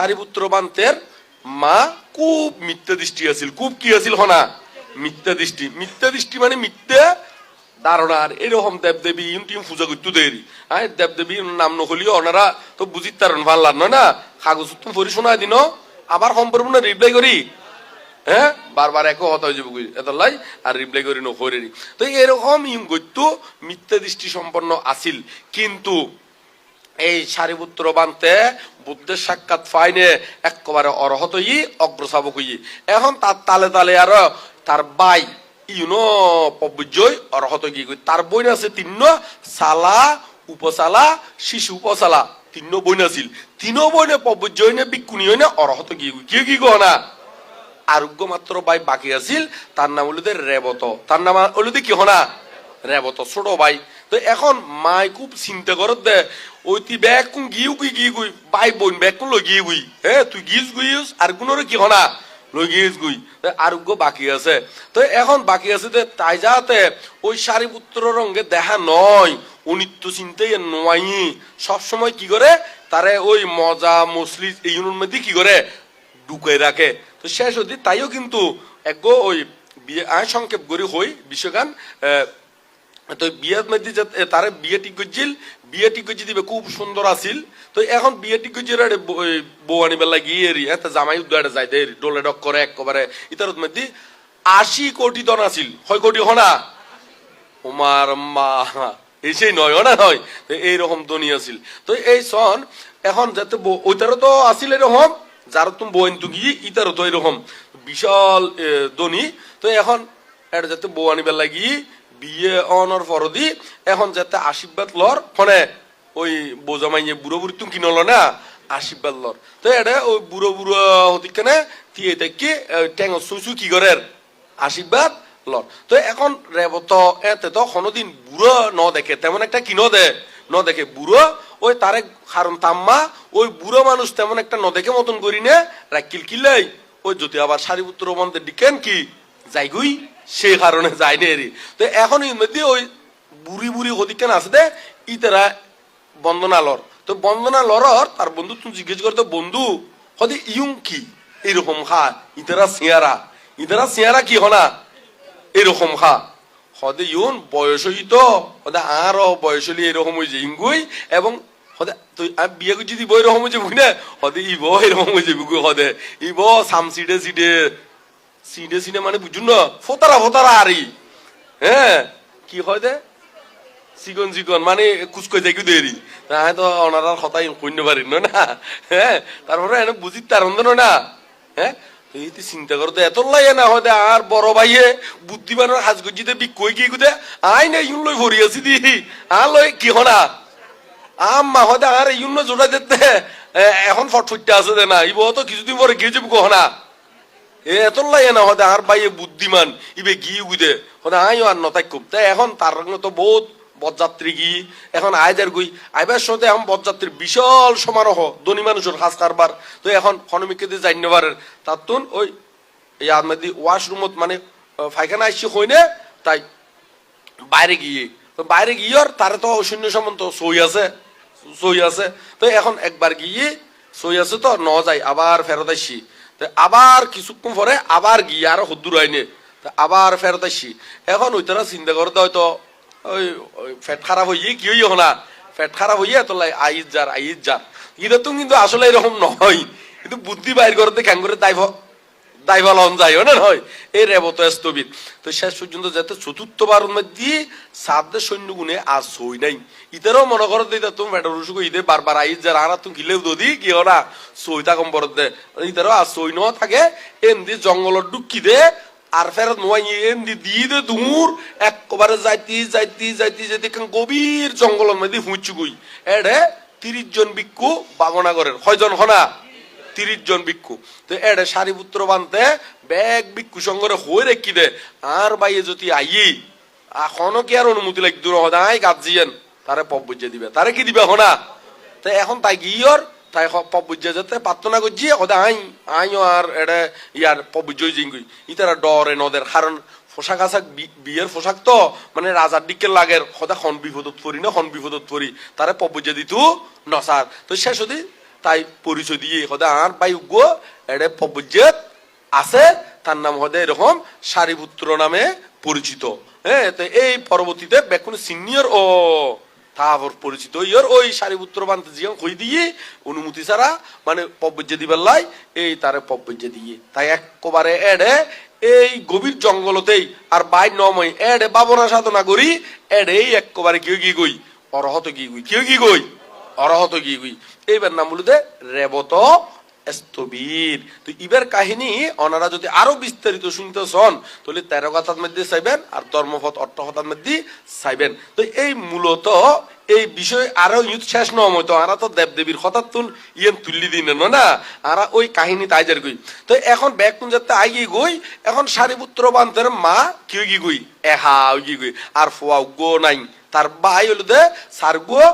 সারিপুত্র বান্তের মা খুব মিথ্যা দৃষ্টি আছিল। খুব কি আছিল হনা? মিথ্যা দৃষ্টি। মিথ্যা দৃষ্টি মানে মিথ্যা ধারণার এরকম দেবদেবী টিম পূজা করতে দেরি। হ্যাঁ দেবদেবী নাম নহলিও ওনারা তো বুঝিত তারন ভাল্লার নয় না? কাগজ তুমি পড়ি শোনা দিন। আবার সম্পূর্ণ রিপ্লাই করি? হ্যাঁ বারবার একো হত হয়ে যাব এত লাই আর রিপ্লাই করি নকরি তো এরকম ইম গত্য মিথ্যা দৃষ্টি সম্পন্ন আছিল। কিন্তু এই সারিপুত্র বানতে বুদ্ধের সাক্ষাৎ ফাইনে একেবারে অরহত ই অগ্রসাবক ই এখন তার তালে তালে আর তার বাই ইউনো পবজয় অরহত গই তার বই আছে তিন্ন, সালা উপসালা, শিশু উপসালা, তিন্ন বই আছিল। তিনো বইনে পবজয় নে বিকুনি হইনে অরহত গই কি কি গহনা আরোগ্য মাত্র বাই বাকি আছিল, তার নাম হলো রেবত তার নাম হলো কি হনা? রেবত ছোট ভাই তো এখন মাই খুব চিন্তা করত দে, ওই তুই ব্যাগ কোন গিয়ে গুই গিয়ে গুই, বাই বোন, ব্যাগ কোন গিয়ে গুই হে, তুই গিয়েছ গুইস আর কোন কি হনা, লই গিয়েছ গুই। আরোগ্য বাকি আছে। তো এখন বাকি আছে যে তাই যাতে ওই সারিপুত্র রঙে দেখা নয় অনিত্য চিন্তাই নয় সবসময় কি করে, তারে ওই মজা মসলি এই মধ্যে কি করে, ঢুকাই রাখে। তো শেষ অবধি তাইও কিন্তু এক ওই বিয়ে সংক্ষেপ করি হই, বিশ্বগান তো বিয়ের মধ্যে তারে বিয়ে ঠিক করছিল, বিয়ে ঠিক করছি দিবে, খুব সুন্দর আছিল। তো এখন বিয়ে ঠিক করছি বউ আনিবার লাগি এরি হ্যাঁ তা জামাই উদ্দারে যাই দে ডোলে ডক করে একবারে ইতার মধ্যে আশি কোটি টন আছিল। হয় কোটি হনা? উমার মা এই নয় না নয়? তো এইরকম ধনী আছিল। তো এই সন এখন যাতে ওইটারও তো আছিল এরকম যার তুমি বইন তুগি ইতারও তো এরকম। বিশাল ধনী। তো এখন এটা যাতে বউ আনিবার লাগি বিয়ে অনর ফরদি, এখন যাতে আশীর্বাদ লর, ফনে, ওই বোঝামাইয়ে বুড়ো বুড়ি তুমি কিনল না আশীর্বাদ লর। তো এটা ওই বুড়ো বুড়ো হতিকানে তিয়ে থেকে ট্যাং সুসু কি করে আশীর্বাদ লর। তো এখন রেবত এতে তো কোনোদিন বুড়ো ন দেখে তেমন একটা কি ন দে ন দেখে বুড়ো, ওই তারে কারণ তাম্মা, ওই বুড়ো মানুষ তেমন একটা ন দেখে মতন করি নে রাখিল কিলাই ওই যদি আবার সারিপুত্র মন্দির ডিকেন কি, যাইগুই। সেই কারণে যাই নে রে তো এখন এর মধ্যে ওই বুড়ি বুড়ি হদিকেন আছে দে, ইতারা বন্দনা লর তো বন্দনা লরর তার বন্ধু তুমি জিজ্ঞেস করতো বন্ধু, হদে ইউং কি? এরকম খা, ইতারা সিয়ারা। ইতারা সিয়ারা কি হনা? এরকম খা। হদে ইউন বয়স হই তো, হদে আরও বয়স হলি এরকম হয়ে যায় ইঙ্গুই, এবং হদে তুই আমি বিয়ে করছি দিব এরকম হয়ে যাবি না হদে ইব এরকম হয়ে যাবি হদে। ইব সাম সিডে সিডে সিডে মানে বুঝুন না, ফোতারা ফোতারা আরি। হ্যাঁ কি হয় দে? চিকন চিকন মানে কুচকৈ যাই দেরি তাই তো ওনারা হতাই কইন্য পারি ন হ্যাঁ তারপরে এনে বুঝি তার না হ্যাঁ এই তুই চিন্তা করতে এত লাগে না হয় আর বড় ভাইয়ে বুদ্ধিমানের হাজ গজিতে বি কই কি গুদে আই না ইউন লই ভরি আছি দি। আর লই কি হনা আম্মা হয় আর ইউন জোড়া দিতে এখন ফটফটতে আছে দে না ইব তো কিছুদিন পরে গিয়ে যাব কহনা এ এত লাগে না হদে আর বাইয়ে বুদ্ধিমান, ইবে গিয়ে গুদে হদে আইও আর নতাই খুব তাই এখন তার রঙে তো বহুত বরযাত্রী গি। এখন আয়দের গুই আইবার সাথে এখন বরযাত্রীর বিশাল সমারোহ, ধনী মানুষের হাজ কারবার। তো এখন হনমিকে দিয়ে জানি নেবারের তার তুন ওই এই আদমাদি ওয়াশরুমত মানে ফাইখানা আসছি হইনে, তাই বাইরে গিয়ে। তো বাইরে গিয়ে তারে তো শূন্য সম্বন্ধ সই আছে সই আছে। তো এখন একবার গিয়ে সই আছে তো, ন যায় আবার ফেরত আসছি আবার কিছুক্ষণ পরে আবার গিয়ে আর হদ্দুর আইনে। আবার ফেরত আসছি এখন ওই তারা চিন্তা করতে হয়তো ওই ফ্যাট খারাপ হইয়ে কি হইয়ে না ফ্যাট খারাপ হইয়ে তো লাই আইজ যার আইজ যার। এটা তো কিন্তু আসলে এরকম নয়। কিন্তু বুদ্ধি বাইর করতে খ্যাং করে তাই দায়ভাল হন যায় না নয় এই রেবত স্থবিত তো শেষ পর্যন্ত যাতে চতুর্থবার মধ্যে সাবদের সৈন্য গুণে আর সই নাই। ইতারও মনে করো দিতে তুমি বেটা রুসুক বারবার আর তুমি গিলেও দদি কি ওরা সই থাকম বড় দে। ইতারও আর সই ন থাকে। এমদি জঙ্গলত ডুকি দে, আর ফেরত নোয়াই এমদি দিয়ে দে দূর একবারে যাইতি যাইতি যাইতি যাইতি গভীর জঙ্গলের মধ্যে হুঁচু গুই এডে তিরিশ জন ভিক্ষু বাগনাগরের কয়জন হনা? তিরিশ জন ভিক্ষু। তো এডে সারিপুত্র বানতে ব্যাগ ভিক্ষু সঙ্গরে হয়ে রেখি দে। আর বাইয়ে যদি আইয়ে, এখনও কি আর অনুমতি লাগ? দূর হদাই গাছ জিয়েন তারে পপ বুঝে দিবে। তারে কি দিবে হনা? তো এখন তাই গিয়র তাই পপ বুঝে যেতে প্রার্থনা করছি ওদা I, IO R এডে year pop বুঝে জিঙ্গুই ইতারা ডরে নদের, কারণ পোশাক আশাক বিয়ের পোশাক তো মানে রাজার দিকে লাগে সদা খন বিপদত পরি না, খন বিপদত পরি তারে পপ বুঝে দিতু নসার তো শেষ হদি তাই পরিচয় দিয়ে হদে আর বাই উগ্র এডে পবজ্জেত আছে, তার নাম হদে এরকম সারিপুত্র নামে পরিচিত। হ্যাঁ তো এই পরবর্তীতে বেকুন সিনিয়র ও তারপর পরিচিত। ইয়ার ওই সারিপুত্র বানতে জিয়া কই দিয়ে, অনুমতি ছাড়া মানে পব্বজ্জে দিবার লাই, এই তারে পব্বজ্জে দিয়ে। তাই একবারে এডে এই গভীর জঙ্গলতেই আর বাই নময় এডে বাবনা সাধনা করি এডে এই একবারে কেউ কি কই? অরহত কি কই? কেউ কি কই? অরহত কই এইবার নাম বলতে রেবত স্থবির। তো ইবার কাহিনী ওনারা যদি আরও বিস্তারিত শুনতে চান, তাহলে তেরো কথার মধ্যে চাইবেন আর ধর্মপথ, অর্থ কথার মধ্যে চাইবেন। তো এই মূলত এই বিষয় আরও ইউথ শেষ নয় তো আরা তো দেবদেবীর কথা তুল, ইয়েন তুললি দিন না আরা ওই কাহিনী তাই যার গই। তো এখন ব্যাগ কোন যাতে আগে গই, এখন সারিপুত্র বান্তের মা কি কি গই, এহা কি গই। আর ফোয়া গো নাই। তার বাই হলো দে সার গো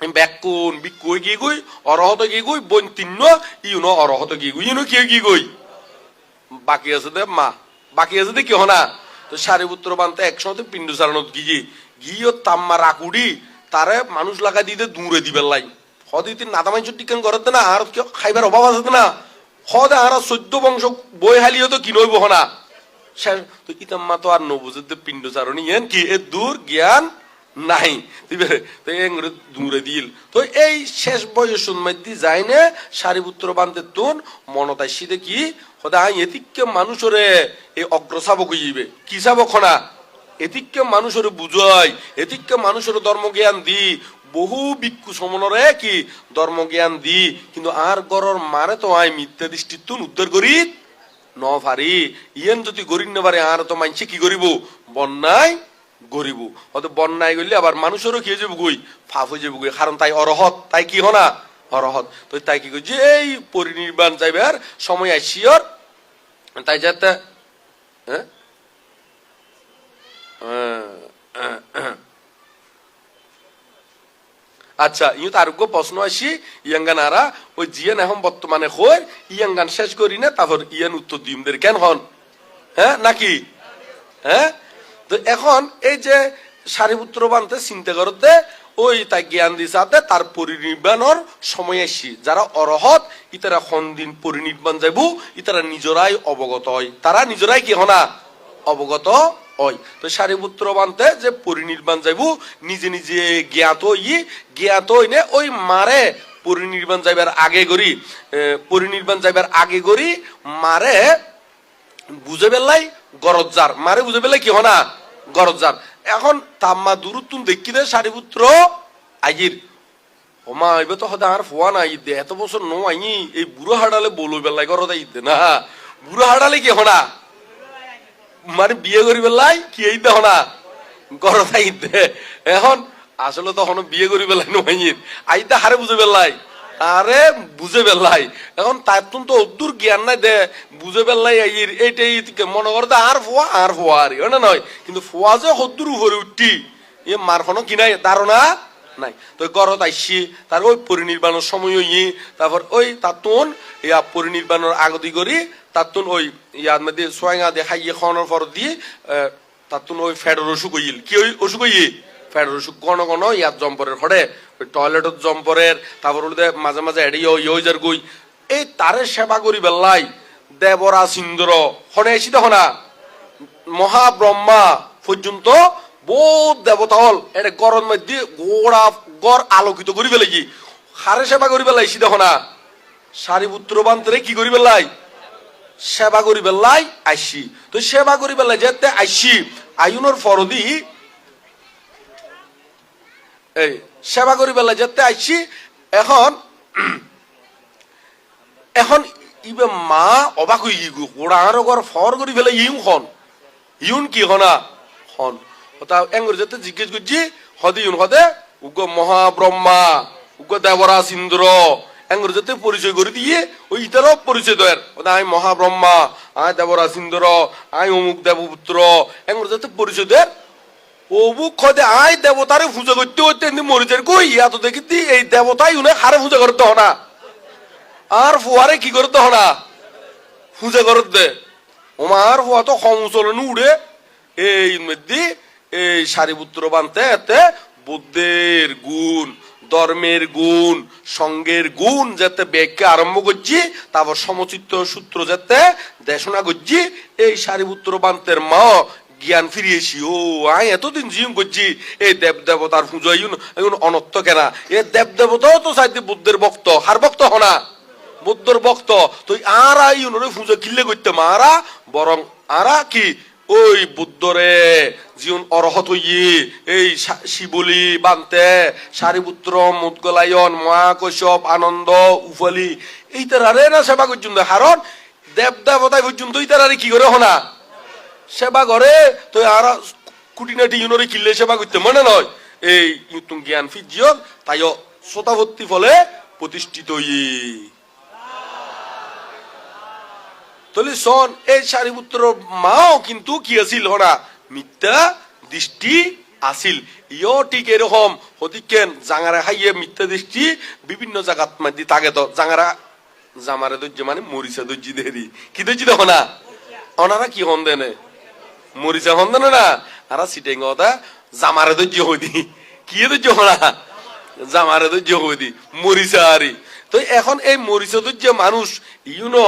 বেকুন বিকুই কি গই অরহত কি গই বন তিন্ন ইউনো অরহত কি গই ইউনো কি কি গই বাকি আছে দে মা বাকি আছে দে কি হনা তো সারিপুত্র বানতে একসাথে পিণ্ড সারানত গিয়ে গিয়ে তাম্মা রাকুড়ি তারে মানুষ লাগা দিতে দূরে দিবে লাই হদি তিন নাদা মাইছ টিকেন করতে না আর কেউ খাইবার অভাব আছে না হদে আর চোদ্দ বংশ বই হালিও তো কিনই বহনা শেষ তো ইতাম্মা তো আর নবুজে পিণ্ড চারণী কি এ দূর জ্ঞান নাই। তো দূরে দিল। তো এই শেষ বয়সের মধ্যে যাইনে সারিপুত্র বান্ধে তুন, মনতাই সিদে কি? আই এতিকে মানুষরে এই অগ্রসাবক হইবে। কি সাবক না এতিকে মানুষরে বুঝাই এতিকে মানুষের ধর্মজ্ঞান দি। বহু ভিক্ষু সমনরে কি? ধর্মজ্ঞান দি। কিন্তু আর গরর মারে তো আই মিথ্যা দৃষ্টিতুন উদ্ধার করি ন ইয়েন যদি গরিব না পারে আর তো মানছে কি করিব? বন্যায় গরিব। অত বন্যায় গেলে আবার মানুষেরও খেয়ে যাব গই ফাফ হয়ে যাব গই কারণ তাই অরহত। তাই কি হনা? অরহত। তো তাই কি যে এই পরিনির্বাণ যাইবে আর সময় আসিয়র তাই যাতে হ্যাঁ? আচ্ছা ইউ আরোগ্য প্রশ্ন আসি ইয়াঙ্গান আরা, ওই জিয়ান এখন বর্তমানে হই ইয়াঙ্গান শেষ করি না, তারপর ইয়ান উত্তর দিম দের কেন হন? হ্যাঁ নাকি? হ্যাঁ? তো এখন এই যে সারিপুত্র বানতে চিন্তা করতে ওই তাই জ্ঞান দিছাতে তার পরিনির্বাণর সময় আসি। যারা অরহত ইতারা সন্দিন পরিনির্বাণ যাইব ইতারা নিজরাই অবগত হয়। তারা নিজরাই কি হনা? অবগত হয়। তো সারিপুত্র বানতে যে পরিনির্বাণ যাইব নিজে নিজে জ্ঞাত ই জ্ঞাত হইনে ওই মারে পরিনির্বাণ যাইবার আগে এ, পরিনির্বাণ যাইবার আগে করি মারে বুঝে পেলাই গরজার মারে বুঝে পেলাই কি হনা? গরজার এখন তাম্মা দূরত্বম দেখি দে সারিপুত্র। আগির ওমা এবার তো হদা আর ফোয়া না ঈদ এত বছর নো আই এই বুড়ো হাডালে বলো বেলাই গরদা ঈদ না। বুড়ো হাডালে কি হনা? মানে বিয়ে করি বেলাই কি এই দেহ না গরদা ঈদ এখন আসলে তো হনো বিয়ে করি বেলাই নো আই আইতে হারে বুঝে বেলাই আরে, বুঝে বেলাই এখন তার তো অদ্দুর জ্ঞান নাই দে, বুঝে বেলাই এইটাই মনে করতে আর ফোয়া আর ফোয়া আর না নয়? কিন্তু ফোয়া যে হদ্দুর উপরে উঠি এ মার কোনো কি নাই, ধারণা নাই। তো গরত আইসি, তার ওই পরিনির্বাণের সময় ই তারপর ওই তাতুন, ইয়া পরিনির্বাণের আগতি করি, তাতুন ওই ইয়ার মধ্যে সোয়াঙ্গা দেখাই ইয়ে খাওয়ানোর পর দিয়ে তাতুন ওই ফ্যাডের অসুখ হইল। কি ওই অসুখ হই ফ্যাডের অসুখ কোন কোন ইয়াত জম্পরের ঘরে ওই টয়লেটত জম্পরের, তারপর মাঝে মাঝে এড়ি ইয়ে যার গই। এই তারে সেবা করি বেল্লাই দেবরা সিন্দর হনে এসি দেখো না? মহাব্রহ্মা পর্যন্ত বহুত দেবতা হল। এটা গরম মধ্যে গোড়া, গড় আলোকিত করি কি হারে সেবা করি পেলাই দেখো না? সারিপুত্র বান্তরে কি করি পেলাই সেবা করি পেলাই আইসি তো সেবা করি পেলাই যেতে আইসি আইনের ফরদি এই, সেবা করি পেলাই যেতে আইসি এখন এখন ইবে মা অবাক হয়ে গি গোড়ার ঘর ফর করি ফেলে ইউ হন। ইউন কি হনা? হন। তা এঙ্গুর যেতে জিজ্ঞেস করছি, হদি ইউন হদে? উগ্র মহাব্রহ্মা উগ্র দেবরাজ ইন্দ্র এঙ্গুর যেতে পরিচয় করে দিয়ে ওই ইতারও পরিচয় দেয় ওদা আমি মহাব্রহ্মা আয় দেবরাজ ইন্দ্র আয় অমুক দেবপুত্র, এঙ্গুর যেতে পরিচয় দেয় অবুক খদে আয় দেবতারে পূজা করতে করতে এমনি মরিচের কই, ইয়া তো দেখি এই দেবতাই উনি হারে পূজা করতে হনা আর ফুয়ারে কি করতে হনা পূজা করতে। ওমার ফুয়া তো কম চলনে উড়ে। এই মধ্যে এই সারিপুত্র বানতে এতে বুদ্ধের গুণ, ধর্মের গুণ, সঙ্গের গুণ যাতে ব্যাগকে আরম্ভ করছি, তারপর সমচিত্ত সূত্র যাতে দেশনা করছি, এই সারিপুত্র বান্তের মা জ্ঞান ফিরিয়েছি। ও আই এতদিন জিম করছি। এই দেব দেবতার পুজো এখন অনর্থ কেনা। এ দেব দেবতাও তো চাইতে বুদ্ধের ভক্ত হার ভক্ত হনা বুদ্ধর ভক্ত। তো আরা ইউনরে পুজো কিল্লে করতে মারা বরং আরা কি? ওই বুদ্ধরে জীবন অরহত হইয়ে, এই শিবলি বান্তে, সারিপুত্র, মুদগলায়ন, মহাকশ্যপ, আনন্দ, উফলি এই তারারে না সেবা পর্যন্ত কারণ দেব দেবতায় পর্যন্ত এই তারারে কি করে হনা সেবা করে, তো আর কুটিনাটি ইউনরে কিল্লে সেবা করতে মনে নয়। এই ইউতুম জ্ঞান ফিজিয়ল তাই শ্রোতাভর্তি ফলে প্রতিষ্ঠিত ইয়ে তাহলে শোন, এই সারিপুত্র মাও কিন্তু কি আছিল হনা? মিথ্যা দৃষ্টি আছিল। ইও ঠিক এরকম, হতিকেন জাঙারা খাইয়ে মিথ্যা দৃষ্টি বিভিন্ন জায়গাত মাদি তাকে তো জাঙারা, জামারে দর্জি মানে মরিচা দর্জি দেরি কি দর্জি দেখো না? ওনারা কি হন দেনে? মরিচা হন না? আর সিটেং কথা জামারে দর্জি হই দি। কি দর্জি হনা জামারে দর্জি হই দি। মরিচা আরি। তো এখন এই মরিচা দর্জি মানুষ ইউনো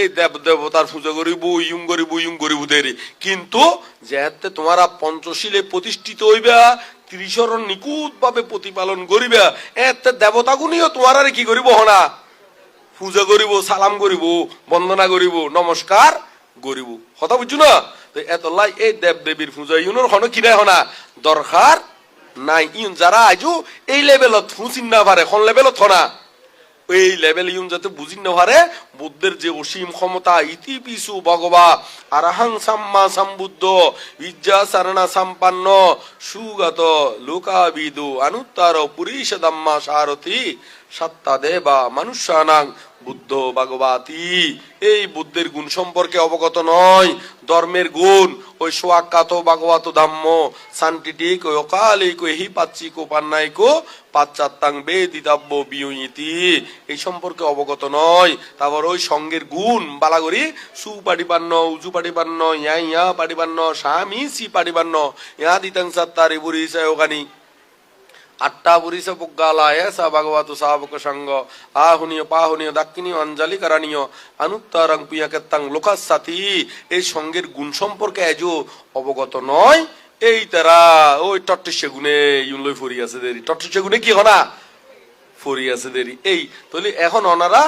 এই দেব দেবতার পুজো করিব ইউং করিব ইউং করিব দেরি। কিন্তু যেহেতু তোমারা পঞ্চশীলে প্রতিষ্ঠিত হইবা, ত্রিশরণ নিকুত ভাবে প্রতিপালন করিবা, এতে দেবতাগুনিও তোমার আর কি করিব হনা? পূজা করিব, সালাম করিব, বন্দনা করিব, নমস্কার করিব। কথা বুঝছ না? তো এত লাই, এই দেব দেবীর পূজা ইউনোর হন কিনা হনা? দরকার নাই। ইউন যারা আজও এই লেভেলত ফুচিন না পারে কোন লেভেলত হনা? এই লেভেল ইউন যাতে বুঝিন না পারে বুদ্ধের যে অসীম ক্ষমতা, ইতি পিছু ভগবা, আরাহাং সাম্মা সম্বুদ্ধ বিদ্যা সারণা সম্পন্ন, সুগত লোকাবিদু, অনুত্তর পুরীশ দাম্মা সারথি, সত্তা দেবা মানুষানাং বুদ্ধ ভগবাতি, এই বুদ্ধের গুণ সম্পর্কে অবগত নয়। ধর্মের গুণ, ওই সোয়াক্কাত ভাগবত ধাম্য সান্টিটিক ওই অকালিক, ওই হি পাচ্ছিক ও পান্নাইক পাশ্চাত্যাং বেদিতাব্য বিয়িতি এই সম্পর্কে অবগত নয়। তারপর ওই সঙ্গের গুণ, বালাগরি সু সুপাটিপান্ন উজু পাটিপান্ন ইয়া ইয়া পাটিপান্ন স্বামী সি পাটিপান্ন ইয়া দিতাং সাত্তারি বুড়ি ওখানি আট্টা পুরিশ পুগ্গালায় স ভগবত সাবক সঙ্গ আহনীয় পাহনীয় দাক্ষিণীয় অঞ্জলি করণীয় অনুত্তরং পিয়াকেত্তাং লোকাসাতি এই সঙ্গের গুণ সম্পর্কে এজো অবগত নয় এই তারা, ওই টট্টিসে সেগুনে ইউনলই ফরি আছে দেরি টট্টি সেগুনে কি হনা? ফরি আছে দেরি এই, তলি এখন ওনারা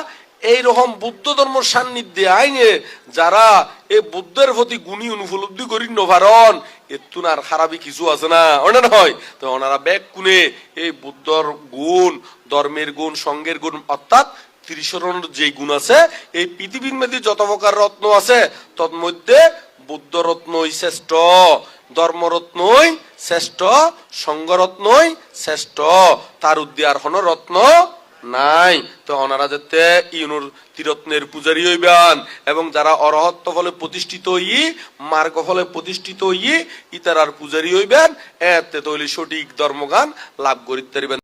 এই রকম বুদ্ধ ধর্ম সান্নিধ্যে আইনে যারা এই বুদ্ধের প্রতি গুণী অনুপলব্ধি করি নভারণ এতুন আর খারাপই কিছু আছে না ওনা নয় তো ওনারা ব্যাগ কুনে এই বুদ্ধর গুণ, ধর্মের গুণ, সঙ্গের গুণ, অর্থাৎ ত্রিশরণ যে গুণ আছে, এই পৃথিবীর মধ্যে যত প্রকার রত্ন আছে তন্মধ্যে বুদ্ধ রত্নই শ্রেষ্ঠ, ধর্মরত্নই শ্রেষ্ঠ, সঙ্গরত্নই শ্রেষ্ঠ, তার উদ্যার হন রত্ন নাই। তো ওনারা যাতে ইউনুর তীরত্নের পূজারি হইবেন এবং যারা অরহত্ব ফলে প্রতিষ্ঠিত হই, মার্গ ফলে প্রতিষ্ঠিত হই, ইতারার পূজারি হইবেন, এতে তৈলি সঠিক ধর্মগান লাভ করিতে পারিবেন।